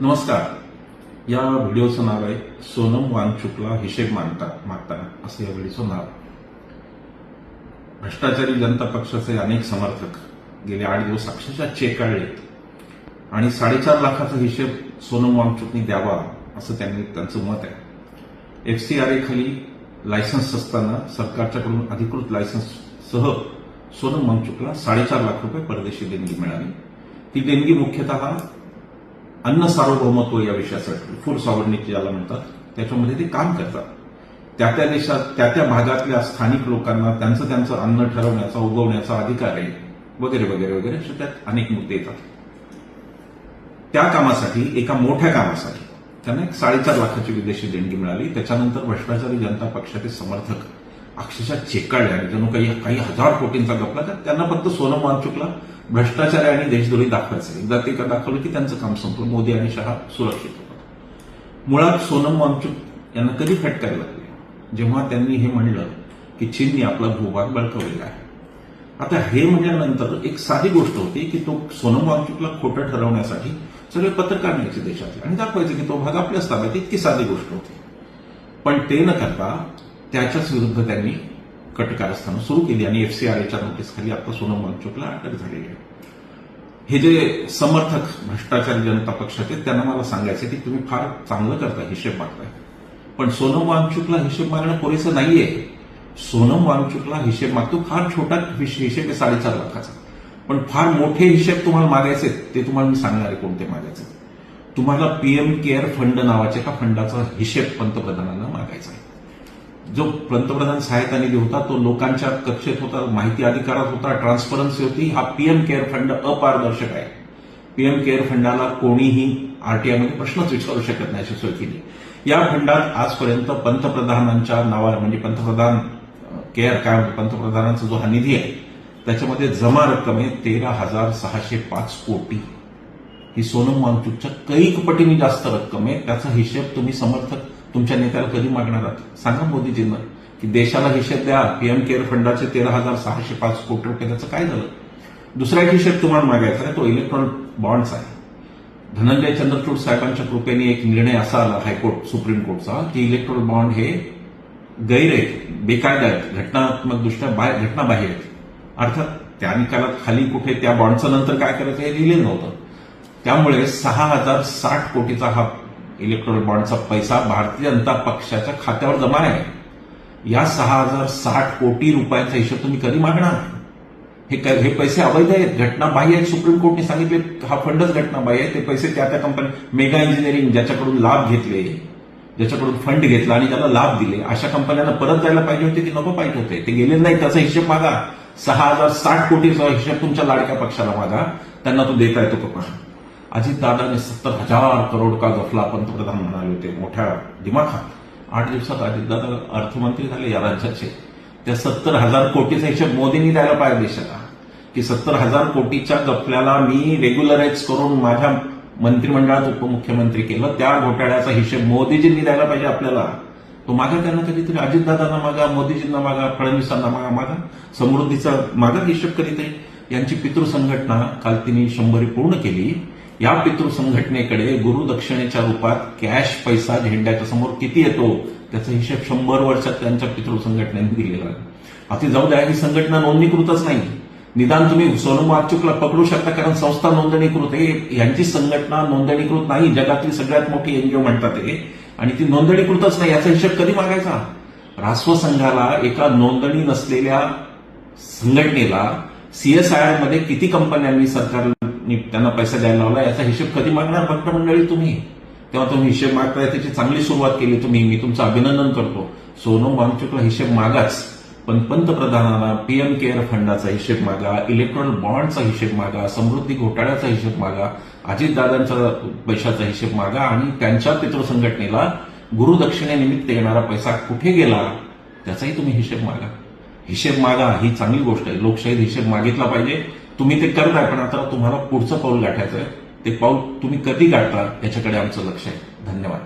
नमस्कार. या व्हिडिओचं नाव आहे सोनम वांगचुकला हिशेब मानता मागताना. असं या व्हिडिओचं नाव. भ्रष्टाचारी जनता पक्षाचे अनेक समर्थक गेले आठ दिवस अक्षरशः चेकाळलेत आणि साडेचार लाखाचा हिशेब सोनम वांगचुकनी द्यावा असं त्यांनी त्यांचं मत आहे. एफसीआरए खाली लायसन्स असताना सरकारच्याकडून अधिकृत लायसन्ससह सोनम वांगचुकला साडेचार लाख रुपये परदेशी देणगी मिळाली. ती देणगी मुख्यतः अन्न सार्वभौमत्व या विषयासाठी फूड सॉवर्निटी ज्याला म्हणतात त्याच्यामध्ये ते काम करतात. त्या त्या देशात त्या त्या भागातल्या स्थानिक लोकांना त्यांचं त्यांचं अन्न ठरवण्याचा उगवण्याचा अधिकार आहे वगैरे वगैरे वगैरे असे त्यात अनेक मुद्दे येतात. त्या कामासाठी एका मोठ्या कामासाठी त्यांना एक साडेचार लाखाची विदेशी देणगी मिळाली. त्याच्यानंतर भ्रष्टाचारी जनता पक्षाचे समर्थक अक्षरशः चेकाळल्या आणि जणू काही काही हजार कोटींचा गपला तर त्यांना फक्त सोनम चुकला. भ्रष्टाचार आणि देशद्रोही दाखवायचं एकदा ते का दाखवलं की त्यांचं काम संपलं मोदी आणि शहा सुरक्षित होतात. मुळात सोनम मानचूक यांना कधी फटकायला लागले? जेव्हा त्यांनी हे म्हणलं की चीनने आपला भूभाग बळकवलेला आहे. आता हे म्हणल्यानंतर एक साधी गोष्ट होती की तो सोनम मानचूकला खोटं ठरवण्यासाठी सगळे पत्रकार न्यायचे देशातले. आणि दाखवायचे की तो भाग आपल्याच ताब्यात इतकी साधी गोष्ट होती. पण ते न करता त्याच्याच विरुद्ध त्यांनी कटकारस्थानं सुरू केली आणि एफसीआरएच्या नोटीसखाली आता सोनम वांगचुकला अटक झालेली आहे. हे जे समर्थक भ्रष्टाचारी जनता पक्षाचे त्यांना मला सांगायचे की तुम्ही फार चांगलं करता हिशेब मागताय. पण सोनम वांगचुकला हिशेब मागणं पुरेसं नाहीये. सोनम वांगचुकला हिशेब मागतो फार छोटा हिश- हिशेब आहे साडेचार लाखाचा. पण फार मोठे हिशेब तुम्हाला मागायचे ते तुम्हाला मी सांगणार आहे कोणते मागायचे तुम्हाला पीएम केअर फंड नावाच्या एका फंडाचा हिशेब पंतप्रधानांना मागायचा आहे. जो पंतप्रधान सहायता निधी होता तो लोकांच्या कक्षेत होता माहिती अधिकारात होता ट्रान्सपरन्सी होती हा पीएम केअर फंड अपारदर्शक आहे. पीएम केअर फंडाला कोणीही आरटीआयमध्ये प्रश्नच विचारू शकत नाही अशी सोय केली या फंडात आजपर्यंत पंतप्रधानांच्या नावावर म्हणजे पंतप्रधान केअर काय म्हणतो पंतप्रधानांचा जो हा निधी आहे त्याच्यामध्ये जमा रक्कम आहे तेरा हजार सहाशे पाच कोटी. ही सोनम वांगचुकच्या कैक पटीने जास्त रक्कम आहे त्याचा हिशेब तुम्ही समर्थक तुमच्या नेत्याला कधी मागणार आहात? सांगा मोदीजींना की देशाला हिशेब द्या पीएम केअर फंडाचे तेरा हजार सहाशे पाच कोटी रुपये त्याचं काय झालं? दुसरा एक हिशेब तुम्हाला मागायचा आहे तो इलेक्ट्रॉनिक बॉन्ड्स आहे. धनंजय चंद्रचूड साहेबांच्या कृपेने एक निर्णय असा आला हायकोर्ट सुप्रीम कोर्टचा की इलेक्ट्रॉनिक बॉन्ड हे गैर आहेत बेकायदा आहेत घटनात्मक दृष्ट्या बाहेर घटनाबाह्य आहेत. अर्थात त्या निकालात खाली कुठे त्या बॉन्डचं नंतर काय करायचं हे लिहिलेलं नव्हतं. त्यामुळे सहा हजार साठ कोटीचा हा इलेक्ट्रॉनिक बॉन्डचा पैसा भारतीय जनता पक्षाच्या खात्यावर जमा आहे. या सहा हजार साठ कोटी रुपयाचा हिशोब तुम्ही कधी मागणार हे काय- हे पैसे अवैध आहेत. घटनाबाह्य आहेत. सुप्रीम कोर्टने सांगितले हा फंडच घटनाबाह्य आहे. ते पैसे त्या त्या कंपनी मेगा इंजिनिअरिंग ज्याच्याकडून लाभ घेतले ज्याच्याकडून फंड घेतला आणि त्याला लाभ दिले अशा कंपन्यांना परत जायला पाहिजे होते की नको पाहिजे होते? ते गेले नाही त्याचा हिशेब मागा. सहा हजार साठ कोटीचा हिशेब तुमच्या लाडक्या पक्षाला मागा. त्यांना तो देता येतो का अजितदादांनी सत्तर हजार करोड का गफला पंतप्रधान म्हणाले होते? मोठ्या दिमाखात. आठ दिवसात अजितदादा अर्थमंत्री झाले या राज्याचे. त्या सत्तर हजार कोटीचा हिशेब मोदींनी द्यायला पाहिजे देशाला. की सत्तर हजार कोटीच्या गफल्याला मी रेग्युलराईज करून माझ्या मंत्रिमंडळात उपमुख्यमंत्री केलं त्या घोटाळ्याचा हिशेब मोदीजींनी द्यायला पाहिजे आपल्याला. तो मागा त्यांना कधीतरी अजितदादांना मागा मोदीजींना मागा फडणवीसांना मागा मागा. समृद्धीचा मागा हिशेब करीत आहे. यांची पितृ संघटना काल तिने शंभरी पूर्ण केली. या पितृ संघटनेकडे गुरुदक्षिणेच्या रूपात कॅश पैसा झेंड्याच्या समोर किती येतो त्याचा हिशेब शंभर वर्षात त्यांच्या पितृ संघटनेने दिलेला आहे. आता जाऊ द्या ही संघटना नोंदणीकृतच नाही. निदान तुम्ही सोनम वागचुकला पकडू शकता कारण संस्था नोंदणीकृत आहे. यांची संघटना नोंदणीकृत नाही जगातली सगळ्यात मोठी एनजीओ म्हणतात हे आणि ती नोंदणीकृतच नाही याचा हिशेब कधी मागायचा? रास्व संघाला एका नोंदणी नसलेल्या संघटनेला सीएसआयआरमध्ये किती कंपन्यांनी सरकार त्यांना पैसा द्यायला लावला याचा हिशेब कधी मागणार भक्त मंडळी तुम्ही? तेव्हा तुम्ही हिशेब मागताय त्याची चांगली सुरुवात केली तुम्ही मी तुमचं अभिनंदन करतो. सोनम वांगचुकला हिशेब मागाच. पण पंतप्रधानांना पीएम केअर फंडाचा हिशेब मागा इलेक्ट्रॉनिक बॉन्डचा हिशेब मागा समृद्धी घोटाळ्याचा हिशेब मागा अजितदादांचा पैशाचा हिशेब मागा आणि त्यांच्या पितृ संघटनेला गुरुदक्षिणेनिमित्त येणारा पैसा कुठे गेला त्याचाही तुम्ही हिशेब मागा. हिशेब मागा ही चांगली गोष्ट आहे. लोकशाहीत हिशेब मागितला पाहिजे. तुम्ही ते करताय पण आता तुम्हाला पुढचं पाऊल गाठायचं आहे ते पाऊल तुम्ही कधी गाठता याच्याकडे आमचं लक्ष आहे. धन्यवाद.